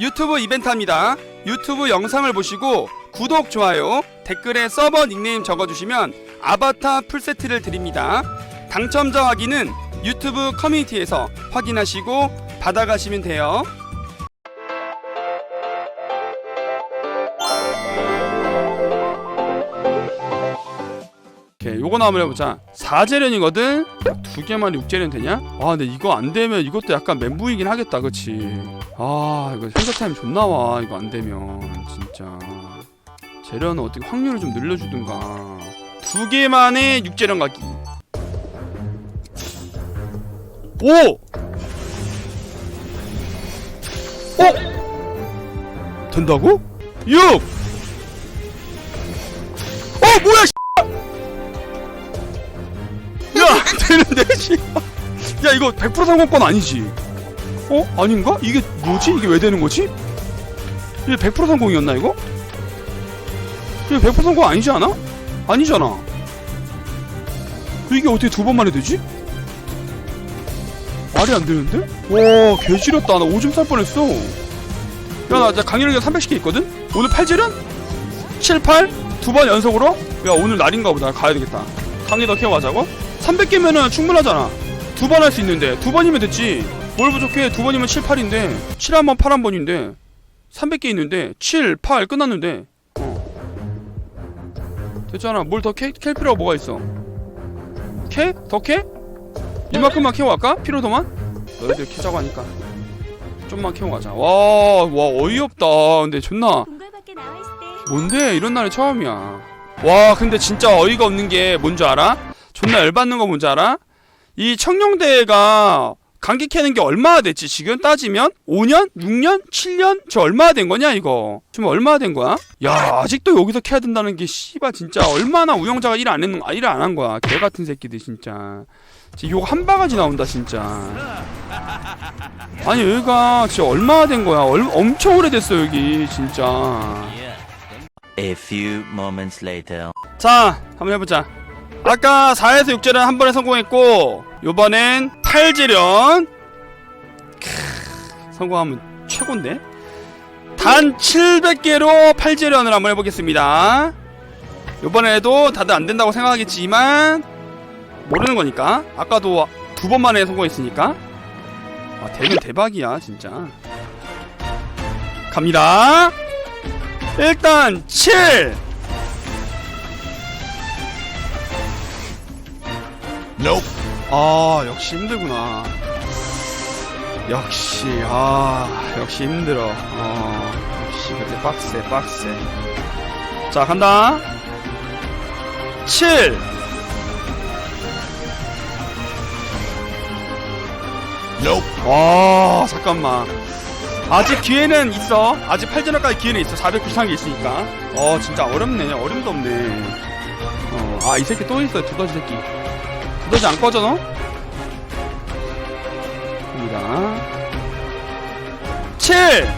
유튜브 이벤트합니다. 유튜브 영상을 보시고 구독, 좋아요, 댓글에 서버 닉네임 적어주시면 아바타 풀세트를 드립니다. 당첨자 확인은 유튜브 커뮤니티에서 확인하시고 받아가시면 돼요. 오케이, 요거 한번 해보자. 4재련이거든? 두 개만 6재련 되냐? 아, 근데 이거 안 되면 이것도 약간 멘붕이긴 하겠다, 그치? 아, 이거 생각타임 존나 와, 이거 안 되면. 진짜. 재련은 어떻게 확률을 좀 늘려주든가. 두 개만에 6재련 가기. 오! 어? 된다고? 6! 어, 뭐야, 야 씨발. 야 이거 100% 성공권 아니지? 어? 아닌가? 이게 뭐지? 이게 왜 되는 거지? 이게 100% 성공이었나 이거? 이게 100% 성공 아니지 않아? 아니잖아. 이게 어떻게 두 번 만에 되지? 말이 안 되는데? 와 개지렸다. 나 오줌 쌀 뻔했어. 야나 강의력이 310개 있거든? 오늘 8재련 7, 8 두 번 연속으로? 야 오늘 날인가 보다. 가야 되겠다. 강의 더 키워가자고 300개면은 충분하잖아. 두 번 할 수 있는데 두 번이면 됐지. 뭘 부족해? 두 번이면 7, 8인데 7 한 번, 8 한 번인데 300개 있는데 7, 8 끝났는데 어. 됐잖아. 뭘더 캐? 캘 필요가 뭐가 있어? 캐? 더 캐? 이만큼만 캐고 갈까? 필요도만? 너희들 캐자고 하니까 좀만 캐고 가자. 와, 와 어이없다. 근데 존나 뭔데 이런 날이 처음이야. 와 근데 진짜 어이가 없는 게 뭔 줄 알아? 존나 열받는 거 뭔지 알아? 이 청룡대가 감기 캐는 게 얼마나 됐지? 지금 따지면 5년, 6년, 7년? 저 얼마나 된 거냐 이거? 지금 얼마나 된 거야? 야 아직도 여기서 캐야 된다는 게 씨발 진짜 얼마나 우영자가 일 안 했는 일안한 거야. 개 같은 새끼들 진짜. 지금 욕한 바가지 나온다 진짜. 아니 여기가 진짜 얼마나 된 거야? 얼, 엄청 오래됐어 여기 진짜. A few moments later. 자, 한번 해보자. 아까 4에서 6재련 한 번에 성공했고, 요번엔 8재련. 성공하면 최고인데? 단 700개로 8재련을 한번 해보겠습니다. 요번에도 다들 안 된다고 생각하겠지만, 모르는 거니까. 아까도 두 번 만에 성공했으니까. 아, 되면 대박이야, 진짜. 갑니다. 일단 7! 아 역시 힘들구나. 역시 아 역시 힘들어. 어 역시 그때 빡세 빡세. 자 간다. 7와 잠깐만. 아직 기회는 있어. 아직 8전까지 기회는 있어. 493개 있으니까. 어 진짜 어렵네. 어림도 없네. 어 아 이 새끼 또 있어. 두더지 새끼 두더지 안 꺼져 너? 갑니다 7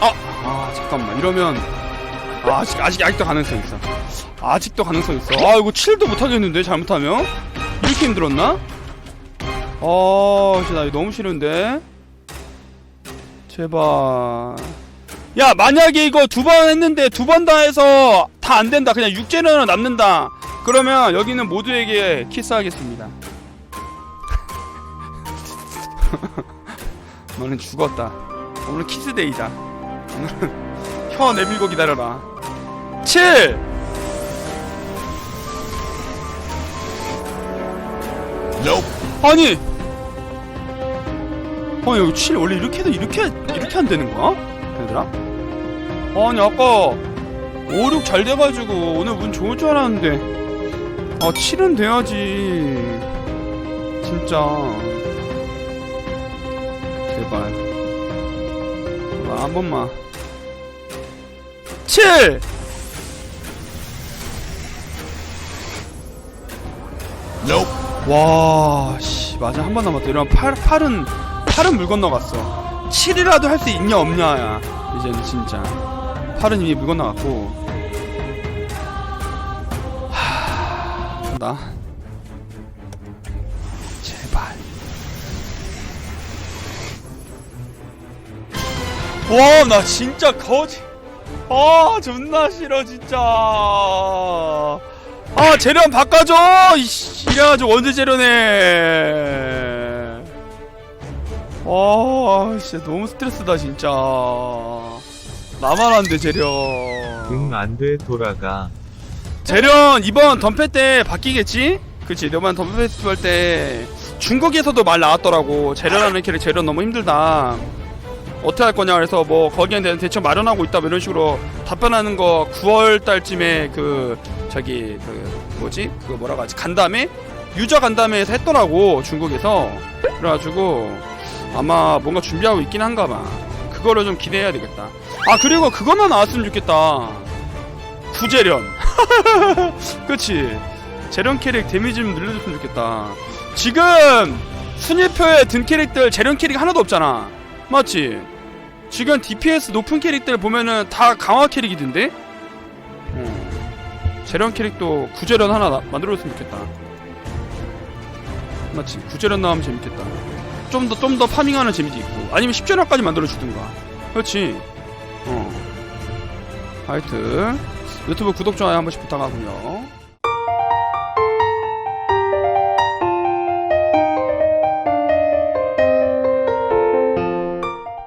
아, 아 잠깐만 이러면 아, 아직 아직 아직도 가능성 있어 아직도 가능성 있어 아 이거 7도 못하겠는데 잘못하면 이렇게 힘들었나? 어, 진짜 나 이거 너무 싫은데. 제발. 야, 만약에 이거 두 번 했는데 두 번 다 해서 다 안 된다. 그냥 육제는 남는다. 그러면 여기는 모두에게 키스하겠습니다. 너는 죽었다. 오늘 키스데이다. 혀 내밀고 기다려라. 7! 아니! 아니 여기 7 원래 이렇게 해도 이렇게 이렇게 안 되는 거야? 얘들아? 아니 아까 5, 6 잘 돼가지고 오늘 운 좋을 줄 알았는데 아 7은 돼야지 진짜 제발 제발 한 번만 7! 와, 씨, 맞아. 한 번 남았다. 이러면 팔, 팔은, 팔은 물 건너갔어. 7이라도 할 수 있냐 없냐야. 이제는 진짜. 8은 이미 물건 나왔고. 하... 나. 제발. 와 나 진짜 거지. 아 존나 싫어 진짜. 아 재련 바꿔줘 이씨. 이래가지고 언제 재련해 아 진짜 너무 스트레스다 진짜. 나만 안돼 재련. 응 안 돼 돌아가. 재련 이번 덤페 때 바뀌겠지? 그치 이번 덤페 페스티벌 때 중국에서도 말 나왔더라고. 재련하는 캐릭 재련 너무 힘들다. 어떻게 할 거냐 그래서 뭐 거기에 대한 대책 마련하고 있다 뭐 이런 식으로 답변하는 거 9월 달쯤에 그 저기 그 뭐지? 그 뭐라고 하지? 간담회 유저 간담회에서 했더라고 중국에서. 그래가지고 아마 뭔가 준비하고 있긴 한가 봐. 그거를 좀 기대해야 되겠다. 아 그리고 그것만 나왔으면 좋겠다. 구재련. 그치. 재련 캐릭 데미지 좀 늘려줬으면 좋겠다. 지금 순위표에 든 캐릭들 재련 캐릭 하나도 없잖아. 맞지? 지금 DPS 높은 캐릭들 보면은 다 강화 캐릭이던데? 어. 재련 캐릭도 구재련 하나 나- 만들어줬으면 좋겠다. 맞지? 구재련 나오면 재밌겠다 좀 더 좀 더 파밍하는 재미도 있고 아니면 10재련까지 만들어 주든가. 그렇지. 어. 하여튼 유튜브 구독 좋아요 한 번씩 부탁하고요